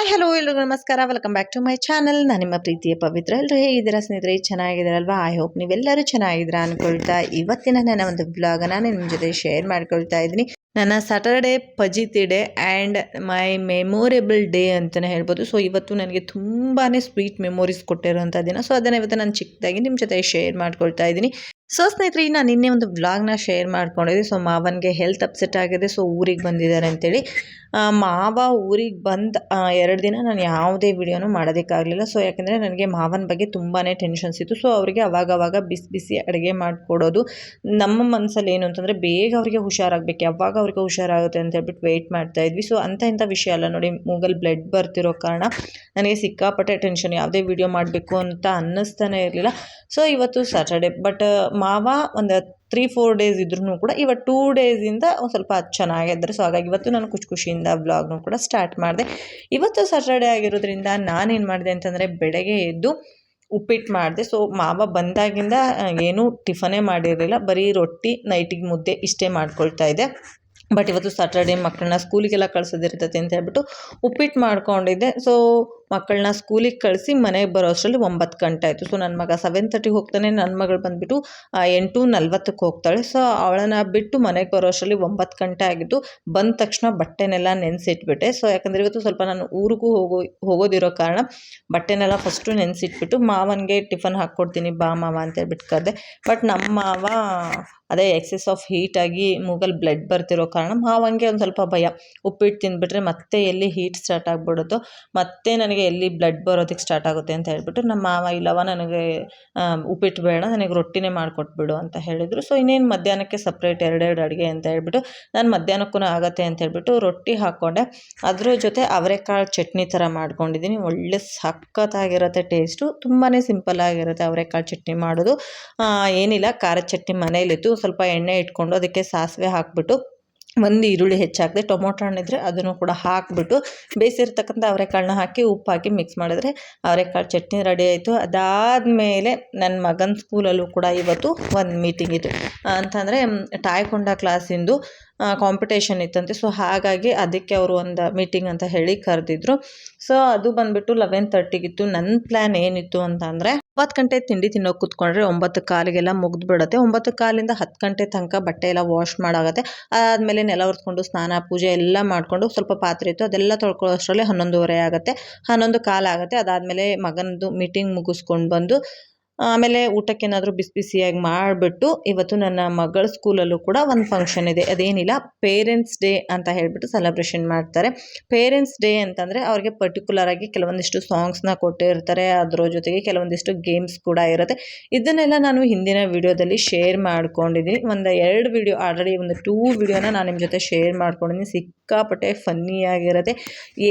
ಎಲ್ರಿಗೂ ನಮಸ್ಕಾರ. Welcome back to my channel ನಾನು ನಿಮ್ಮ ಪ್ರೀತಿಯ ಪವಿತ್ರ ಎಲ್ಲರೂ ಹೇಗಿದ್ದೀರಾ ಸ್ನೇಹಿತರೆ? ಚೆನ್ನಾಗಿದ್ದೀರಲ್ವಾ? ಐ ಹೋಪ್ ನೀವೆಲ್ಲರೂ ಚೆನ್ನಾಗಿದ್ದೀರಾ ಅನ್ಕೊಳ್ತಾ ಇವತ್ತಿನ ನನ್ನ ಒಂದು ಬ್ಲಾಗನ್ನು ನಿಮ್ಮ ಜೊತೆ ಶೇರ್ ಮಾಡ್ಕೊಳ್ತಾ ಇದ್ದೀನಿ. ನನ್ನ Saturday ಪಜಿತಿ day and my memorable day ಅಂತಲೇ ಹೇಳ್ಬೋದು. ಸೊ ಇವತ್ತು ನನಗೆ ತುಂಬಾ ಸ್ವೀಟ್ ಮೆಮೊರೀಸ್ ಕೊಟ್ಟಿರೋಂಥ ದಿನ. ಸೊ ಅದನ್ನು ಇವತ್ತು ನಾನು ಚಿಕ್ಕದಾಗಿ ನಿಮ್ಮ ಜೊತೆ ಶೇರ್ ಮಾಡ್ಕೊಳ್ತಾ ಇದ್ದೀನಿ. ಸೊ ಸ್ನೇಹಿತರೆ ನಾನು ನಿನ್ನೆ ಒಂದು ವ್ಲಾಗ್ನ ಶೇರ್ ಮಾಡ್ಕೊಂಡಿದ್ದೆ. ಸೊ ಮಾವನಿಗೆ ಹೆಲ್ತ್ ಅಪ್ಸೆಟ್ ಆಗಿದೆ. ಸೊ ಊರಿಗೆ ಬಂದಿದ್ದಾರೆ ಅಂತೇಳಿ. ಮಾವ ಊರಿಗೆ ಬಂದ ಎರಡು ದಿನ ನಾನು ಯಾವುದೇ ವಿಡಿಯೋನು ಮಾಡೋದಕ್ಕಾಗಲಿಲ್ಲ ಸೊ ಯಾಕೆಂದರೆ ನನಗೆ ಮಾವನ ಬಗ್ಗೆ ತುಂಬಾ ಟೆನ್ಷನ್ಸ್ ಇತ್ತು. ಸೊ ಅವರಿಗೆ ಅವಾಗವಾಗ ಅವಾಗ ಬಿಸಿ ಬಿಸಿ ಅಡುಗೆ ಮಾಡಿಕೊಡೋದು ನಮ್ಮ ಮನಸ್ಸಲ್ಲಿ ಏನು ಅಂತಂದರೆ ಬೇಗ ಅವರಿಗೆ ಹುಷಾರಾಗಬೇಕು. ಯಾವಾಗ ಅವ್ರಿಗೆ ಹುಷಾರಾಗುತ್ತೆ ಅಂತ ಹೇಳ್ಬಿಟ್ಟು ವೆಯ್ಟ್ ಮಾಡ್ತಾ ಇದ್ವಿ. ಸೊ ಅಂತ ಇಂಥ ವಿಷಯ ಅಲ್ಲ ನೋಡಿ ಮೂಗಲ್ ಬ್ಲಡ್ ಬರ್ತಿರೋ ಕಾರಣ ನನಗೆ ಸಿಕ್ಕಾಪಟ್ಟೆ ಟೆನ್ಷನ್ ಯಾವುದೇ ವಿಡಿಯೋ ಮಾಡಬೇಕು ಅಂತ ಅನ್ನಿಸ್ತಾನೆ ಇರಲಿಲ್ಲ. ಸೊ ಇವತ್ತು ಸ್ಯಾಟರ್ಡೆ ಬಟ್ ಮಾವ ಒಂದು ತ್ರೀ ಫೋರ್ ಡೇಸ್ ಇದ್ರೂ ಕೂಡ ಇವತ್ತು ಟೂ ಡೇಸಿಂದ ಒಂದು ಸ್ವಲ್ಪ ಚೆನ್ನಾಗಿದ್ದಾರೆ. ಸೊ ಹಾಗಾಗಿ ಇವತ್ತು ನಾನು ಖುಷಿ ಖುಷಿಯಿಂದ ವ್ಲಾಗ್ನು ಕೂಡ ಸ್ಟಾರ್ಟ್ ಮಾಡಿದೆ. ಇವತ್ತು ಸ್ಯಾಟರ್ಡೆ ಆಗಿರೋದ್ರಿಂದ ನಾನೇನು ಮಾಡಿದೆ ಅಂತಂದರೆ ಬೆಳಗ್ಗೆ ಎದ್ದು ಉಪ್ಪಿಟ್ಟು ಮಾಡಿದೆ. ಸೊ ಮಾವ ಬಂದಾಗಿಂದ ಏನೂ ಟಿಫನೇ ಮಾಡಿರಲಿಲ್ಲ. ಬರೀ ರೊಟ್ಟಿ ನೈಟಿಗೆ ಮುದ್ದೆ ಇಷ್ಟೇ ಮಾಡ್ಕೊಳ್ತಾ ಇದ್ದೆ. ಬಟ್ ಇವತ್ತು ಸಾಟರ್ಡೆ ಮಕ್ಕಳನ್ನ ಸ್ಕೂಲಿಗೆಲ್ಲ ಕಳ್ಸೋದಿರ್ತೈತೆ ಅಂತ ಹೇಳ್ಬಿಟ್ಟು ಉಪ್ಪಿಟ್ಟು ಮಾಡ್ಕೊಂಡಿದ್ದೆ. ಸೊ ಮಕ್ಕಳನ್ನ ಸ್ಕೂಲಿಗೆ ಕಳಿಸಿ ಮನೆಗೆ ಬರೋ ಅಷ್ಟರಲ್ಲಿ ಒಂಬತ್ತು ಗಂಟೆ ಆಯಿತು. ಸೊ ನನ್ನ ಮಗ ಸೆವೆನ್ ತರ್ಟಿಗೆ ಹೋಗ್ತಾನೆ ನನ್ನ ಮಗಳು ಬಂದುಬಿಟ್ಟು ಎಂಟು ನಲ್ವತ್ತಕ್ಕೆ ಹೋಗ್ತಾಳೆ. ಸೊ ಅವಳನ್ನ ಬಿಟ್ಟು ಮನೆಗೆ ಬರೋ ಅಷ್ಟರಲ್ಲಿ ಒಂಬತ್ತು ಗಂಟೆ ಆಗಿದ್ದು, ಬಂದ ತಕ್ಷಣ ಬಟ್ಟೆನೆಲ್ಲ ನೆನೆಸಿಟ್ಬಿಟ್ಟೆ. ಸೊ ಯಾಕಂದರೆ ಇವತ್ತು ಸ್ವಲ್ಪ ನಾನು ಊರಿಗೂ ಹೋಗೋ, ಹೋಗೋದಿರೋ ಕಾರಣ ಬಟ್ಟೆನೆಲ್ಲ ಫಸ್ಟು ನೆನೆಸಿಟ್ಬಿಟ್ಟು, ಮಾವನಿಗೆ ಟಿಫನ್ ಹಾಕ್ಕೊಡ್ತೀನಿ, ಬಾ ಮಾವ ಅಂತ ಹೇಳ್ಬಿಟ್ಟು ಕರೆದೆ ಬಟ್ ನಮ್ಮ ಮಾವ ಅದೇ ಎಕ್ಸೆಸ್ ಆಫ್ ಹೀಟಾಗಿ ಮೂಗಲ್ಲಿ ಬ್ಲಡ್ ಬರ್ತಿರೋ ಕಾರಣ ಮಾವಂಗೆ ಒಂದು ಸ್ವಲ್ಪ ಭಯ. ಉಪ್ಪಿಟ್ಟು ತಿಂದುಬಿಟ್ರೆ ಮತ್ತೆ ಎಲ್ಲಿ ಹೀಟ್ ಸ್ಟಾರ್ಟ್ ಆಗಿಬಿಡುತ್ತೋ, ಮತ್ತೆ ನನಗೆ ಎಲ್ಲಿ ಬ್ಲಡ್ ಬರೋದಕ್ಕೆ ಸ್ಟಾರ್ಟ್ ಆಗುತ್ತೆ ಅಂತ ಹೇಳಿಬಿಟ್ಟು ನಮ್ಮ ಮಾವ ಇಲ್ಲವ ನನಗೆ ಉಪ್ಪಿಟ್ಟು ಬೇಡ, ನನಗೆ ರೊಟ್ಟಿನೇ ಮಾಡಿಕೊಟ್ಬಿಡು ಅಂತ ಹೇಳಿದರು. ಸೊ ಇನ್ನೇನು ಮಧ್ಯಾಹ್ನಕ್ಕೆ ಸಪ್ರೇಟ್ ಎರಡೆರಡು ಅಡುಗೆ ಅಂತ ಹೇಳಿಬಿಟ್ಟು, ನಾನು ಮಧ್ಯಾಹ್ನಕ್ಕೂ ಆಗತ್ತೆ ಅಂತ ಹೇಳ್ಬಿಟ್ಟು ರೊಟ್ಟಿ ಹಾಕ್ಕೊಂಡೆ ಅದ್ರ ಜೊತೆ ಅವರೆಕಾಳು ಚಟ್ನಿ ಥರ ಮಾಡ್ಕೊಂಡಿದ್ದೀನಿ ಒಳ್ಳೆ ಸಖತ್ತಾಗಿರುತ್ತೆ ಟೇಸ್ಟು ತುಂಬಾ ಸಿಂಪಲ್ ಆಗಿರುತ್ತೆ ಅವರೆಕಾಳು ಚಟ್ನಿ ಮಾಡೋದು. ಏನಿಲ್ಲ, ಖಾರದ ಚಟ್ನಿ ಮನೇಲಿತ್ತು ಸ್ವಲ್ಪ ಎಣ್ಣೆ ಇಟ್ಕೊಂಡು ಅದಕ್ಕೆ ಸಾಸಿವೆ ಹಾಕ್ಬಿಟ್ಟು ಒಂದು ಈರುಳ್ಳಿ ಹೆಚ್ಚಾಕದೆ ಟೊಮೊಟೊ ಹಣ್ಣಿದ್ರೆ ಅದನ್ನು ಕೂಡ ಹಾಕಿಬಿಟ್ಟು ಬೇಯಿಸಿರ್ತಕ್ಕಂಥ ಅವರೆಕಾಳನ್ನ ಹಾಕಿ ಉಪ್ಪು ಹಾಕಿ ಮಿಕ್ಸ್ ಮಾಡಿದ್ರೆ ಅವರೆಕಾಳು ಚಟ್ನಿ ರೆಡಿ ಆಯಿತು. ಅದಾದಮೇಲೆ ನನ್ನ ಮಗನ ಸ್ಕೂಲಲ್ಲೂ ಕೂಡ ಇವತ್ತು ಒಂದು ಮೀಟಿಂಗ್ ಇತ್ತು. ಅಂತಂದರೆ ಟಾಯ್ಕೊಂಡ ಕ್ಲಾಸಿಂದು ಕಾಂಪಿಟೇಷನ್ ಇತ್ತಂತೆ. ಸೊ ಹಾಗಾಗಿ ಅದಕ್ಕೆ ಅವರು ಒಂದು ಮೀಟಿಂಗ್ ಅಂತ ಹೇಳಿ ಕರೆದಿದ್ರು. ಸೊ ಅದು ಬಂದುಬಿಟ್ಟು ಲೆವೆನ್ ತರ್ಟಿಗಿತ್ತು ನನ್ನ ಪ್ಲ್ಯಾನ್ ಏನಿತ್ತು ಅಂತ ಅಂದರೆ ಒಂಬತ್ತು ಗಂಟೆ ತಿಂಡಿ ತಿನ್ನೋಕೆ ಕೂತ್ಕೊಂಡ್ರೆ ಒಂಬತ್ತು ಕಾಲಿಗೆಲ್ಲ ಮುಗ್ದು ಬಿಡುತ್ತೆ ಒಂಬತ್ತು ಕಾಲಿಂದ ಹತ್ತು ಗಂಟೆ ತನಕ ಬಟ್ಟೆ ಎಲ್ಲ ವಾಶ್ ಮಾಡಾಗುತ್ತೆ. ಅದಾದಮೇಲೆ ನೆಲ ಒರೆಸ್ಕೊಂಡು ಸ್ನಾನ, ಪೂಜೆ ಎಲ್ಲ ಮಾಡಿಕೊಂಡು ಸ್ವಲ್ಪ ಪಾತ್ರೆ ಇತ್ತು. ಅದೆಲ್ಲ ತೊಳ್ಕೊಳ್ಳೋ ಅಷ್ಟರಲ್ಲಿ ಹನ್ನೊಂದುವರೆ ಆಗುತ್ತೆ. ಹನ್ನೊಂದು ಕಾಲು ಆಗುತ್ತೆ ಅದಾದಮೇಲೆ ಮಗನದು ಮೀಟಿಂಗ್ ಮುಗಿಸ್ಕೊಂಡು ಬಂದು ಆಮೇಲೆ ಊಟಕ್ಕೇನಾದರೂ ಬಿಸಿ ಬಿಸಿಯಾಗಿ ಮಾಡಿಬಿಟ್ಟು ಇವತ್ತು ನನ್ನ ಮಗಳ ಸ್ಕೂಲಲ್ಲೂ ಕೂಡ ಒಂದು ಫಂಕ್ಷನ್ ಇದೆ. ಅದೇನಿಲ್ಲ ಪೇರೆಂಟ್ಸ್ ಡೇ ಅಂತ ಹೇಳಿಬಿಟ್ಟು ಸೆಲೆಬ್ರೇಷನ್ ಮಾಡ್ತಾರೆ. ಪೇರೆಂಟ್ಸ್ ಡೇ ಅಂತಂದರೆ ಅವ್ರಿಗೆ ಪರ್ಟಿಕ್ಯುಲರ್ ಆಗಿ ಕೆಲವೊಂದಿಷ್ಟು ಸಾಂಗ್ಸ್ನ ಕೊಟ್ಟಿರ್ತಾರೆ. ಅದರ ಜೊತೆಗೆ ಕೆಲವೊಂದಿಷ್ಟು ಗೇಮ್ಸ್ ಕೂಡ ಇರುತ್ತೆ. ಇದನ್ನೆಲ್ಲ ನಾನು ಹಿಂದಿನ ವಿಡಿಯೋದಲ್ಲಿ ಶೇರ್ ಮಾಡ್ಕೊಂಡಿದ್ದೀನಿ. ಒಂದು ಎರಡು ವಿಡಿಯೋ ಆಲ್ರೆಡಿ ಒಂದು ಟೂ ವಿಡಿಯೋನ ನಾನು ನಿಮ್ಮ ಜೊತೆ ಶೇರ್ ಮಾಡ್ಕೊಂಡಿದ್ದೀನಿ. ಸಿಕ್ಕಾಪಟ್ಟೆ ಫನ್ನಿಯಾಗಿರುತ್ತೆ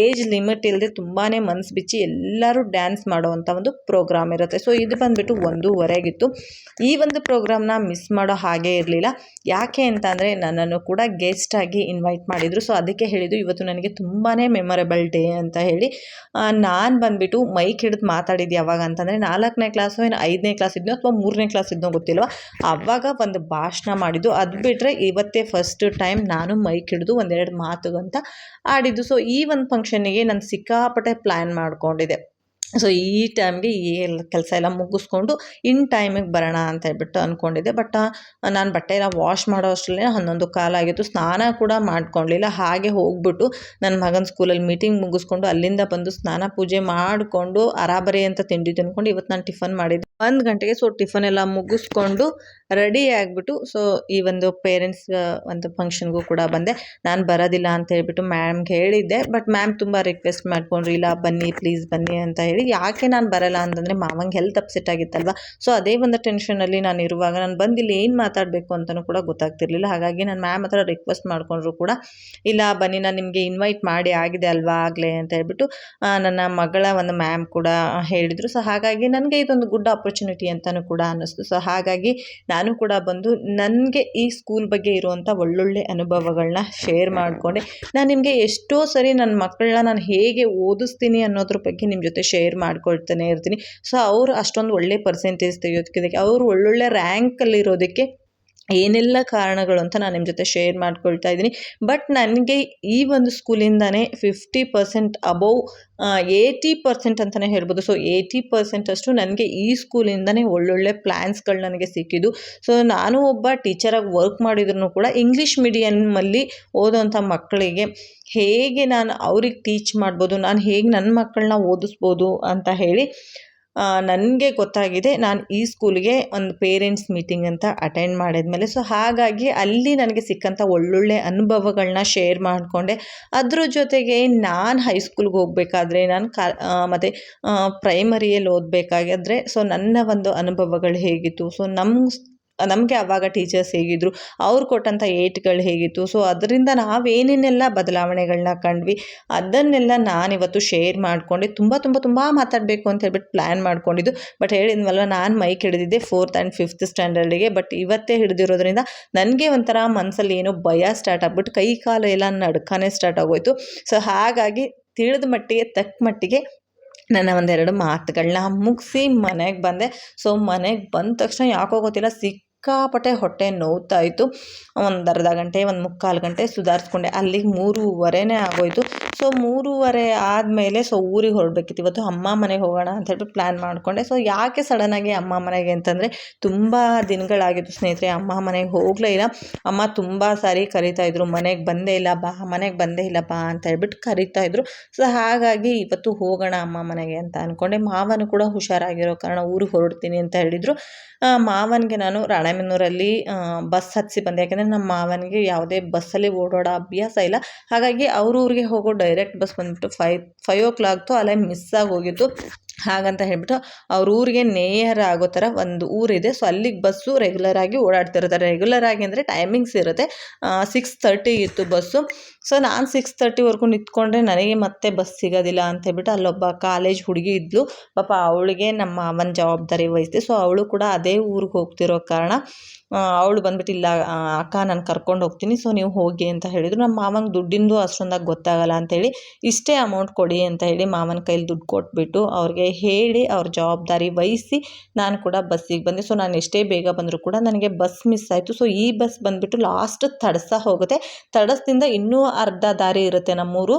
ಏಜ್ ಲಿಮಿಟ್ ಇಲ್ಲದೆ ತುಂಬಾ ಮನಸ್ಸು ಬಿಚ್ಚಿ ಎಲ್ಲರೂ ಡ್ಯಾನ್ಸ್ ಮಾಡುವಂಥ ಒಂದು ಪ್ರೋಗ್ರಾಮ್ ಇರುತ್ತೆ. ಸೊ ಇದು ಬಂದುಬಿಟ್ಟು ಒಂದೂವರೆಗಿತ್ತು ಈ ಒಂದು ಪ್ರೋಗ್ರಾಮ್ನ ಮಿಸ್ ಮಾಡೋ ಹಾಗೆ ಇರಲಿಲ್ಲ. ಯಾಕೆ ಅಂತ ಅಂದರೆ ನನ್ನನ್ನು ಕೂಡ ಗೆಸ್ಟಾಗಿ ಇನ್ವೈಟ್ ಮಾಡಿದರು. ಸೊ ಅದಕ್ಕೆ ಹೇಳಿದ್ದು ಇವತ್ತು ನನಗೆ ತುಂಬಾ ಮೆಮೊರೇಬಲ್ ಡೇ ಅಂತ ಹೇಳಿ. ನಾನು ಬಂದುಬಿಟ್ಟು ಮೈಕ್ ಹಿಡಿದು ಮಾತಾಡಿದ್ದು ಯಾವಾಗ ಅಂತಂದರೆ ನಾಲ್ಕನೇ ಕ್ಲಾಸು ಏನು ಐದನೇ ಕ್ಲಾಸ್ ಇದ್ನೋ ಅಥವಾ ಮೂರನೇ ಕ್ಲಾಸ್ ಇದ್ನೋ ಗೊತ್ತಿಲ್ವ? ಆವಾಗ ಒಂದು ಭಾಷಣ ಮಾಡಿದ್ದು. ಅದು ಬಿಟ್ಟರೆ ಇವತ್ತೇ ಫಸ್ಟ್ ಟೈಮ್ ನಾನು ಮೈಕ್ ಹಿಡಿದು ಒಂದೆರಡು ಮಾತುಗಂತ ಆಡಿದ್ದು. ಸೊ ಈ ಒಂದು ಫಂಕ್ಷನ್ನಿಗೆ ನಾನು ಸಿಕ್ಕಾಪಟ್ಟೆ ಪ್ಲ್ಯಾನ್ ಮಾಡ್ಕೊಂಡಿದ್ದೆ. ಸೊ ಈ ಟೈಮ್ಗೆ ಈ ಕೆಲಸ ಎಲ್ಲ ಮುಗಿಸ್ಕೊಂಡು ಇನ್ ಟೈಮಿಗೆ ಬರೋಣ ಅಂತ ಹೇಳ್ಬಿಟ್ಟು ಅಂದ್ಕೊಂಡಿದ್ದೆ ಬಟ್ ನಾನು ಬಟ್ಟೆ ಎಲ್ಲ ವಾಶ್ ಮಾಡೋ ಅಷ್ಟರಲ್ಲೇ ಹನ್ನೊಂದು ಕಾಲಾಗಿತ್ತು ಸ್ನಾನ ಕೂಡ ಮಾಡ್ಕೊಳ್ಳಿಲ್ಲ ಹಾಗೆ ಹೋಗ್ಬಿಟ್ಟು ನನ್ನ ಮಗನ ಸ್ಕೂಲಲ್ಲಿ ಮೀಟಿಂಗ್ ಮುಗಿಸ್ಕೊಂಡು ಅಲ್ಲಿಂದ ಬಂದು ಸ್ನಾನ ಪೂಜೆ ಮಾಡಿಕೊಂಡು ಅರಾಬರಿ ಅಂತ ತಿಂಡಿ ತಿನ್ಕೊಂಡು ಇವತ್ತು ನಾನು ಟಿಫನ್ ಮಾಡಿದ್ದೆ ಒಂದು ಗಂಟೆಗೆ ಸೊ ಟಿಫನ್ ಎಲ್ಲ ಮುಗಿಸ್ಕೊಂಡು ರೆಡಿ ಆಗಿಬಿಟ್ಟು ಸೊ ಈ ಒಂದು ಪೇರೆಂಟ್ಸ್ ಒಂದು ಫಂಕ್ಷನ್ಗೂ ಕೂಡ ಬಂದೆ. ನಾನು ಬರೋದಿಲ್ಲ ಅಂತ ಹೇಳ್ಬಿಟ್ಟು ಮ್ಯಾಮ್ಗೆ ಹೇಳಿದ್ದೆ. ಬಟ್ ಮ್ಯಾಮ್ ತುಂಬ ರಿಕ್ವೆಸ್ಟ್ ಮಾಡ್ಕೊಂಡ್ರು, ಇಲ್ಲ, ಬನ್ನಿ ಪ್ಲೀಸ್ ಬನ್ನಿ ಅಂತ ಹೇಳಿ. ಯಾಕೆ ನಾನು ಬರಲ್ಲ ಅಂತಂದರೆ ಮಾವಂಗೆ ಹೆಲ್ತ್ ಅಪ್ಸೆಟ್ ಆಗಿತ್ತಲ್ವ? ಸೊ ಅದೇ ಒಂದು ಟೆನ್ಷನಲ್ಲಿ ನಾನು ಇರುವಾಗ ನಾನು ಬಂದು ಇಲ್ಲಿ ಏನು ಮಾತಾಡಬೇಕು ಅಂತಲೂ ಕೂಡ ಗೊತ್ತಾಗ್ತಿರ್ಲಿಲ್ಲ. ಹಾಗಾಗಿ ನಾನು ಮ್ಯಾಮ್ ಹತ್ರ ರಿಕ್ವೆಸ್ಟ್ ಮಾಡಿಕೊಂಡ್ರು ಕೂಡ, ಇಲ್ಲ ಬನ್ನಿ, ನಾನು ನಿಮಗೆ ಇನ್ವೈಟ್ ಮಾಡಿ ಆಗಿದೆ ಅಲ್ವಾ ಆಗಲೇ? ಅಂತ ಹೇಳ್ಬಿಟ್ಟು ನನ್ನ ಮಗಳ ಒಂದು ಮ್ಯಾಮ್ ಕೂಡ ಹೇಳಿದರು. ಸೊ ಹಾಗಾಗಿ ನನಗೆ ಇದೊಂದು ಗುಡ್ ಆಪರ್ಚುನಿಟಿ ಅಂತಲೂ ಕೂಡ ಅನ್ನಿಸ್ತು. ಸೊ ಹಾಗಾಗಿ ನಾನು ಕೂಡ ಬಂದು ನನಗೆ ಈ ಸ್ಕೂಲ್ ಬಗ್ಗೆ ಇರುವಂಥ ಒಳ್ಳೊಳ್ಳೆ ಅನುಭವಗಳನ್ನ ಶೇರ್ ಮಾಡಿಕೊಂಡೆ. ನಾನು ನಿಮಗೆ ಎಷ್ಟೋ ಸರಿ ನನ್ನ ಮಕ್ಕಳನ್ನ ನಾನು ಹೇಗೆ ಓದಿಸ್ತೀನಿ ಅನ್ನೋದ್ರ ಬಗ್ಗೆ ನಿಮ್ಮ ಜೊತೆ ಶೇರ್ ಮಾಡ್ಕೊಳ್ತಾನೆ ಇರ್ತೀನಿ. ಸೊ ಅವರು ಅಷ್ಟೊಂದು ಒಳ್ಳೆ ಪರ್ಸೆಂಟೇಜ್ ತೆಗೆಯೋದಕ್ಕೆ ಅವರು ಒಳ್ಳೊಳ್ಳೆ ರ್ಯಾಂಕಲ್ಲಿರೋದಕ್ಕೆ ಏನೆಲ್ಲ ಕಾರಣಗಳು ಅಂತ ನಾನು ನಿಮ್ಮ ಜೊತೆ ಶೇರ್ ಮಾಡ್ಕೊಳ್ತಾ ಇದ್ದೀನಿ. ಬಟ್ ನನಗೆ ಈ ಒಂದು ಸ್ಕೂಲಿಂದನೇ fifty percent above eighty percent ಅಂತಲೇ ಹೇಳ್ಬೋದು. ಸೊ ಏಯ್ಟಿ ಪರ್ಸೆಂಟ್ ಅಷ್ಟು ನನಗೆ ಈ ಸ್ಕೂಲಿಂದನೇ ಒಳ್ಳೊಳ್ಳೆ ಪ್ಲ್ಯಾನ್ಸ್ಗಳು ನನಗೆ ಸಿಕ್ಕಿದ್ದು. ಸೊ ನಾನು ಒಬ್ಬ ಟೀಚರಾಗಿ ವರ್ಕ್ ಮಾಡಿದ್ರು ಕೂಡ ಇಂಗ್ಲೀಷ್ ಮೀಡಿಯಮ್ಮಲ್ಲಿ ಓದೋವಂಥ ಮಕ್ಕಳಿಗೆ ಹೇಗೆ ನಾನು ಅವ್ರಿಗೆ ಟೀಚ್ ಮಾಡ್ಬೋದು, ನಾನು ಹೇಗೆ ನನ್ನ ಮಕ್ಕಳನ್ನ ಓದಿಸ್ಬೋದು ಅಂತ ಹೇಳಿ ನನಗೆ ಗೊತ್ತಾಗಿದೆ ನಾನು ಈ ಸ್ಕೂಲ್ಗೆ ಒಂದು ಪೇರೆಂಟ್ಸ್ ಮೀಟಿಂಗ್ ಅಂತ ಅಟೆಂಡ್ ಮಾಡಿದ್ಮೇಲೆ. ಸೊ ಹಾಗಾಗಿ ಅಲ್ಲಿ ನನಗೆ ಸಿಕ್ಕಂಥ ಒಳ್ಳೊಳ್ಳೆ ಅನುಭವಗಳನ್ನ ಶೇರ್ ಮಾಡಿಕೊಂಡೆ. ಅದ್ರ ಜೊತೆಗೆ ನಾನು ಹೈಸ್ಕೂಲ್ಗೆ ಹೋಗಬೇಕಾದ್ರೆ ನಾನು ಕಾ ಮತ್ತು ಪ್ರೈಮರಿಯಲ್ಲಿ ಓದಬೇಕಾಗಿದ್ರೆ ಸೊ ನನ್ನ ಒಂದು ಅನುಭವಗಳು ಹೇಗಿತ್ತು? ಸೊ ನಮ್ಮ ನಮಗೆ ಆವಾಗ ಟೀಚರ್ಸ್ ಹೇಗಿದ್ದರು ಅವ್ರು ಕೊಟ್ಟಂಥ ಏಟ್ಗಳು ಹೇಗಿತ್ತು ಸೊ ಅದರಿಂದ ನಾವೇನೇನೆಲ್ಲ ಬದಲಾವಣೆಗಳನ್ನ ಕಂಡ್ವಿ, ಅದನ್ನೆಲ್ಲ ನಾನಿವತ್ತು ಶೇರ್ ಮಾಡಿಕೊಂಡೆ, ತುಂಬ ತುಂಬ ತುಂಬ ಮಾತಾಡಬೇಕು ಅಂತ ಹೇಳ್ಬಿಟ್ಟು ಪ್ಲ್ಯಾನ್ ಮಾಡ್ಕೊಂಡಿದ್ದು ಬಟ್ ಹೇಳಿದ್ವಲ್ವ ನಾನು ಮೈಕ್ ಹಿಡಿದಿದ್ದೆ ಫೋರ್ತ್ ಆ್ಯಂಡ್ ಫಿಫ್ತ್ ಸ್ಟ್ಯಾಂಡರ್ಡಿಗೆ ಬಟ್ ಇವತ್ತೇ ಹಿಡಿದಿರೋದ್ರಿಂದ ನನಗೆ ಒಂಥರ ಮನಸ್ಸಲ್ಲಿ ಏನೋ ಭಯ ಸ್ಟಾರ್ಟ್ ಆಗ್ಬಿಟ್ಟು ಕೈ ಕಾಲು ಎಲ್ಲ ನಡ್ಕಾನೇ ಸ್ಟಾರ್ಟ್ ಆಗೋಯ್ತು ಸೊ ಹಾಗಾಗಿ ತಿಳಿದ ಮಟ್ಟಿಗೆ, ತಕ್ಕ ಮಟ್ಟಿಗೆ ನನ್ನ ಒಂದೆರಡು ಮಾತುಗಳನ್ನ ಮುಗಿಸಿ ಮನೆಗೆ ಬಂದೆ ಸೊ ಮನೆಗೆ ಬಂದ ತಕ್ಷಣ ಯಾಕೋ ಗೊತ್ತಿಲ್ಲ, ಸಿಕ್ ಸಿಕ್ಕಾಪಟ್ಟೆ ಹೊಟ್ಟೆ ನೋವ್ತಾ ಇತ್ತು. ಒಂದು ಅರ್ಧ ಗಂಟೆ, ಒಂದು ಮುಕ್ಕಾಲು ಗಂಟೆ ಸುಧಾರಿಸ್ಕೊಂಡೆ. ಅಲ್ಲಿಗೆ ಮೂರುವರೆನೇ ಆಗೋಯಿತು. ಸೊ, ಮೂರುವರೆ ಆದಮೇಲೆ ಸೊ, ಊರಿಗೆ ಹೊರಡ್ಬೇಕಿತ್ತು. ಇವತ್ತು ಅಮ್ಮ ಮನೆಗೆ ಹೋಗೋಣ ಅಂತ ಹೇಳ್ಬಿಟ್ಟು ಪ್ಲ್ಯಾನ್ ಮಾಡಿಕೊಂಡೆ. ಸೊ, ಯಾಕೆ ಸಡನ್ನಾಗಿ ಅಮ್ಮ ಮನೆಗೆ ಅಂತಂದರೆ, ತುಂಬ ದಿನಗಳಾಗಿತ್ತು ಸ್ನೇಹಿತರೆ. ಅಮ್ಮ ಮನೆಗೆ ಹೋಗಲೇ ಇಲ್ಲ. ಅಮ್ಮ ತುಂಬ ಸಾರಿ ಕರಿತಾಯಿದ್ರು ಮನೆಗೆ ಬಂದೇ ಇಲ್ಲ, ಬಾ, ಮನೆಗೆ ಬಂದೇ ಇಲ್ಲ, ಬಾ ಅಂತ ಹೇಳ್ಬಿಟ್ಟು ಕರಿತಾಯಿದ್ರು ಸೊ, ಹಾಗಾಗಿ ಇವತ್ತು ಹೋಗೋಣ ಅಮ್ಮ ಮನೆಗೆ ಅಂತ ಅಂದ್ಕೊಂಡೆ ಮಾವನು ಕೂಡ ಹುಷಾರಾಗಿರೋ ಕಾರಣ ಊರಿಗೆ ಹೊರಡ್ತೀನಿ ಅಂತ ಹೇಳಿದರು. ಮಾವನಿಗೆ ನಾನು ರಾಣೆಬೆನ್ನೂರಲ್ಲಿ ಬಸ್ ಹತ್ತಿಸಿ ಬಂದೆ. ಯಾಕೆಂದರೆ ನಮ್ಮ ಮಾವನಿಗೆ ಯಾವುದೇ ಬಸ್ಸಲ್ಲಿ ಓಡಾಡೋ ಅಭ್ಯಾಸ ಇಲ್ಲ. ಹಾಗಾಗಿ ಅವ್ರ ಊರಿಗೆ ಹೋಗೋ ಡೈರೆಕ್ಟ್ ಬಸ್ ಬಂದುಬಿಟ್ಟು ಫೈ ಫೈವ್ ಓ ಕ್ಲಾಕ್ದು ಅಲ್ಲೇ ಮಿಸ್ ಆಗೋಗಿತ್ತು ಹಾಗಂತ ಹೇಳ್ಬಿಟ್ಟು ಅವ್ರ ಊರಿಗೆ ನೇರ ಆಗೋ ಥರ ಒಂದು ಊರಿದೆ. ಸೊ ಅಲ್ಲಿಗೆ ಬಸ್ಸು ರೆಗ್ಯುಲರ್ ಆಗಿ ಓಡಾಡ್ತಿರ್ತಾರೆ ರೆಗ್ಯುಲರ್ ಆಗಿ ಅಂದರೆ ಟೈಮಿಂಗ್ಸ್ ಇರುತ್ತೆ. ಸಿಕ್ಸ್ ತರ್ಟಿ ಇತ್ತು ಬಸ್ಸು ಸೊ ನಾನು ಸಿಕ್ಸ್ ತರ್ಟಿವರೆಗೂ ನಿಂತ್ಕೊಂಡ್ರೆ ನನಗೆ ಮತ್ತೆ ಬಸ್ ಸಿಗೋದಿಲ್ಲ ಅಂತ ಹೇಳ್ಬಿಟ್ಟು ಅಲ್ಲೊಬ್ಬ ಕಾಲೇಜ್ ಹುಡುಗಿ ಇದ್ಲು. ಪಾಪ ಅವಳಿಗೆ ನಮ್ಮ ಮಾವನ ಜವಾಬ್ದಾರಿ ವಹಿಸಿದೆ. ಸೊ ಅವಳು ಕೂಡ ಅದೇ ಊರಿಗೆ ಹೋಗ್ತಿರೋ ಕಾರಣ ಅವಳು ಬಂದ್ಬಿಟ್ಟು ಇಲ್ಲ ಅಕ್ಕ ನಾನು ಕರ್ಕೊಂಡು ಹೋಗ್ತೀನಿ ಸೊ ನೀವು ಹೋಗಿ ಅಂತ ಹೇಳಿದರು. ನಮ್ಮ ಮಾವಂಗೆ ದುಡ್ಡಿಂದು ಅಷ್ಟೊಂದಾಗಿ ಗೊತ್ತಾಗಲ್ಲ ಅಂತೇಳಿ ಇಷ್ಟೇ ಅಮೌಂಟ್ ಕೊಡಿ ಅಂತ ಹೇಳಿ ಮಾವನ ಕೈಲಿ ದುಡ್ಡು ಕೊಟ್ಬಿಟ್ಟು ಅವ್ರಿಗೆ ಹೇಳಿ ಅವ್ರ ಜವಾಬ್ದಾರಿ ವಹಿಸಿ ನಾನು ಕೂಡ ಬಸ್ಸಿಗೆ ಬಂದೆ. ಸೊ ನಾನು ಎಷ್ಟೇ ಬೇಗ ಬಂದರೂ ಕೂಡ ನನಗೆ ಬಸ್ ಮಿಸ್ ಆಯಿತು. ಸೊ ಈ ಬಸ್ ಬಂದುಬಿಟ್ಟು ಲಾಸ್ಟ್ ತಡಸ ಹೋಗುತ್ತೆ. ತಡಸದಿಂದ ಇನ್ನೂ ಅರ್ಧ ದಾರಿ ಇರುತ್ತೆ ನಮ್ಮೂರು.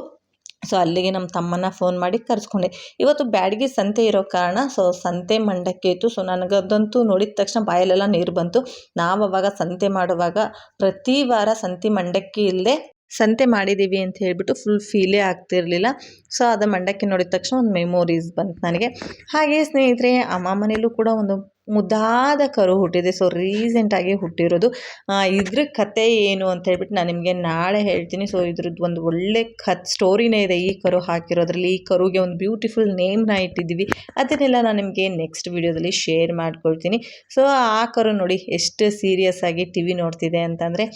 ಸೊ ಅಲ್ಲಿಗೆ ನಮ್ಮ ತಮ್ಮನ ಫೋನ್ ಮಾಡಿ ಕರೆಸ್ಕೊಂಡೆ. ಇವತ್ತು ಬ್ಯಾಡಗಿ ಸಂತೆ ಇರೋ ಕಾರಣ, ಸೊ ಸಂತೆ ಮಂಡಕ್ಕೆ ಇತ್ತು. ಸೊ ನನಗದಂತೂ ನೋಡಿದ ತಕ್ಷಣ ಬಾಯಲ್ಲೆಲ್ಲ ನೀರು ಬಂತು. ನಾವು ಅವಾಗ ಸಂತೆ ಮಾಡುವಾಗ ಪ್ರತಿ ವಾರ ಸಂತೆ ಮಂಡಕ್ಕಿ ಇಲ್ಲದೆ ಸಂತೆ ಮಾಡಿದ್ದೀವಿ ಅಂತ ಹೇಳಿಬಿಟ್ಟು ಫುಲ್ ಫೀಲೇ ಆಗ್ತಿರಲಿಲ್ಲ. ಸೊ ಅದು ಮಂಡಕ್ಕಿ ನೋಡಿದ ತಕ್ಷಣ ಒಂದು ಮೆಮೊರೀಸ್ ಬಂತು ನನಗೆ. ಹಾಗೆ ಸ್ನೇಹಿತರೆ, ಅಮ್ಮ ಮನೇಲೂ ಕೂಡ ಒಂದು ಮುದ್ದಾದ ಕರು ಹುಟ್ಟಿದೆ. ಸೊ ರೀಸೆಂಟಾಗಿ ಹುಟ್ಟಿರೋದು ಇದ್ರ ಕತೆ ಏನು ಅಂತ ಹೇಳ್ಬಿಟ್ಟು ನಾನು ನಿಮಗೆ ನಾಳೆ ಹೇಳ್ತೀನಿ. ಸೊ ಇದ್ರದ್ದು ಒಂದು ಒಳ್ಳೆ ಕತ್ ಸ್ಟೋರಿನೇ ಇದೆ ಈ ಕರು ಹಾಕಿರೋದ್ರಲ್ಲಿ. ಈ ಕರುಗೆ ಒಂದು ಬ್ಯೂಟಿಫುಲ್ ನೇಮ್ನ ಇಟ್ಟಿದ್ದೀವಿ. ಅದನ್ನೆಲ್ಲ ನಾನು ನಿಮಗೆ ನೆಕ್ಸ್ಟ್ ವೀಡಿಯೋದಲ್ಲಿ ಶೇರ್ ಮಾಡ್ಕೊಳ್ತೀನಿ. ಸೊ ಆ ಕರು ನೋಡಿ ಎಷ್ಟು ಸೀರಿಯಸ್ ಆಗಿ ಟಿ ವಿ ನೋಡ್ತಿದೆ ಅಂತಂದರೆ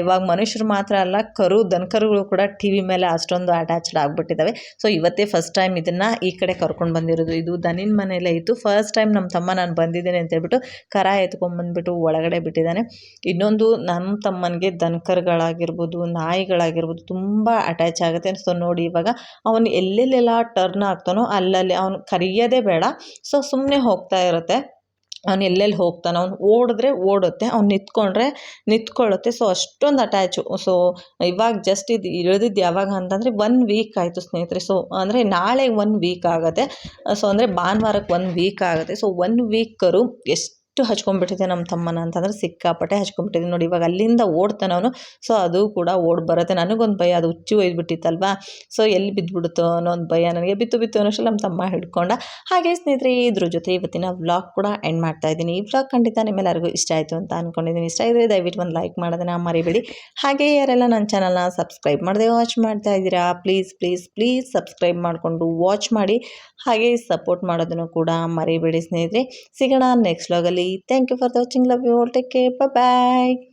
ಇವಾಗ ಮನುಷ್ಯರು ಮಾತ್ರ ಅಲ್ಲ, ಕರು ದನಕರುಗಳು ಕೂಡ ಟಿ ವಿ ಮೇಲೆ ಅಷ್ಟೊಂದು ಅಟ್ಯಾಚ್ಡ್ ಆಗಿಬಿಟ್ಟಿದ್ದಾವೆ ಸೊ ಇವತ್ತೇ ಫಸ್ಟ್ ಟೈಮ್ ಇದನ್ನು ಈ ಕಡೆ ಕರ್ಕೊಂಡು ಬಂದಿರೋದು. ಇದು ದನಿನ ಮನೆಯಲ್ಲೇ ಇತ್ತು. ಫಸ್ಟ್ ಟೈಮ್ ನಮ್ಮ ತಮ್ಮ ನಾನು ಬಂದಿದ್ದೆ ಬಂದಿದ್ದೇನೆ ಅಂತ ಹೇಳ್ಬಿಟ್ಟು ಕರ ಎತ್ಕೊಂಡ್ಬಂದ್ಬಿಟ್ಟು ಒಳಗಡೆ ಬಿಟ್ಟಿದ್ದಾನೆ. ಇನ್ನೊಂದು ನಮ್ಮ ತಮ್ಮನಿಗೆ ದನಕರುಗಳಾಗಿರ್ಬೋದು ನಾಯಿಗಳಾಗಿರ್ಬೋದು ತುಂಬ ಅಟ್ಯಾಚ್ ಆಗುತ್ತೆ ಸೊ ನೋಡಿ ಇವಾಗ. ಅವನು ಎಲ್ಲೆಲ್ಲೆಲ್ಲ ಟರ್ನ್ ಆಗ್ತಾನೋ ಅಲ್ಲಲ್ಲಿ ಅವನು ಕರಿಯೋದೇ ಬೇಡ. ಸೊ ಸುಮ್ಮನೆ ಹೋಗ್ತಾ ಇರುತ್ತೆ. ಅವ್ನು ಎಲ್ಲೆಲ್ಲಿ ಹೋಗ್ತಾನೆ, ಅವ್ನು ಓಡಿದ್ರೆ ಓಡುತ್ತೆ, ಅವ್ನು ನಿಂತ್ಕೊಂಡ್ರೆ ನಿಂತ್ಕೊಳ್ಳುತ್ತೆ. ಸೊ ಅಷ್ಟೊಂದು ಅಟ್ಯಾಚು ಸೊ ಇವಾಗ ಜಸ್ಟ್ ಇದು ಇಳಿದಿದ್ದು ಯಾವಾಗ ಅಂತಂದರೆ ಒನ್ ವೀಕ್ ಆಯಿತು ಸ್ನೇಹಿತರೆ. ಸೊ ಅಂದರೆ ನಾಳೆ ಒನ್ ವೀಕ್ ಆಗುತ್ತೆ. ಸೊ ಅಂದರೆ ಭಾನುವಾರಕ್ಕೆ ಒನ್ ವೀಕ್ ಆಗುತ್ತೆ. ಸೊ ಒನ್ ವೀಕರು ಎಷ್ಟು ಎಷ್ಟು ಹಚ್ಕೊಂಡ್ಬಿಟ್ಟಿದೆ ನಮ್ಮ ತಮ್ಮನ ಅಂತಂದ್ರೆ ಸಿಕ್ಕಾಪಟ್ಟೆ ಹಚ್ಕೊಂಡ್ಬಿಟ್ಟಿದೆ ನೋಡಿ, ಇವಾಗ ಅಲ್ಲಿಂದ ಓಡ್ತಾನೆ ಅವನು. ಸೊ ಅದು ಕೂಡ ಓಡ್ ಬರುತ್ತೆ. ನನಗೊಂದು ಭಯ, ಅದು ಹುಚ್ಚು ಒಯ್ದುಬಿಟ್ಟಿತ್ತಲ್ವಾ? ಸೊ ಎಲ್ಲಿ ಬಿದ್ದುಬಿಡುತ್ತೋ ಅನ್ನೋ ಒಂದು ಭಯ ನನಗೆ ಬಿತ್ತು ಬಿತ್ತು ಅನ್ನೋಷ್ಟು ನಮ್ಮ ತಮ್ಮ ಹಿಡ್ಕೊಂಡ. ಹಾಗೆ ಸ್ನೇಹಿತರೆ, ಇದ್ರ ಜೊತೆ ಇವತ್ತಿನ ವ್ಲಾಗ್ ಕೂಡ ಎಂಡ್ ಮಾಡ್ತಾ ಇದ್ದೀನಿ. ಈ ವ್ಲಾಗ್ ಖಂಡಿತ ನಿಮ್ಮೆಲ್ಲರಿಗೂ ಇಷ್ಟ ಆಯಿತು ಅಂತ ಅಂದ್ಕೊಂಡಿದ್ದೀನಿ ಇಷ್ಟ ಇದ್ದರೆ ದಯವಿಟ್ಟು ಒಂದು ಲೈಕ್ ಮಾಡೋದನ್ನ ಮರಿಬೇಡಿ. ಹಾಗೆ ಯಾರೆಲ್ಲ ನನ್ನ ಚಾನಲ್ನ ಸಬ್ಸ್ಕ್ರೈಬ್ ಮಾಡಿದೆ ವಾಚ್ ಮಾಡ್ತಾ ಇದ್ದೀರಾ ಪ್ಲೀಸ್ ಪ್ಲೀಸ್ ಪ್ಲೀಸ್ ಸಬ್ಸ್ಕ್ರೈಬ್ ಮಾಡಿಕೊಂಡು ವಾಚ್ ಮಾಡಿ. ಹಾಗೆ ಸಪೋರ್ಟ್ ಮಾಡೋದನ್ನು ಕೂಡ ಮರಿಬೇಡಿ ಸ್ನೇಹಿತರೆ. ಸಿಗೋಣ ನೆಕ್ಸ್ಟ್ ವ್ಲಾಗಲ್ಲಿ Thank you for watching. Love you all. Take care. Bye bye.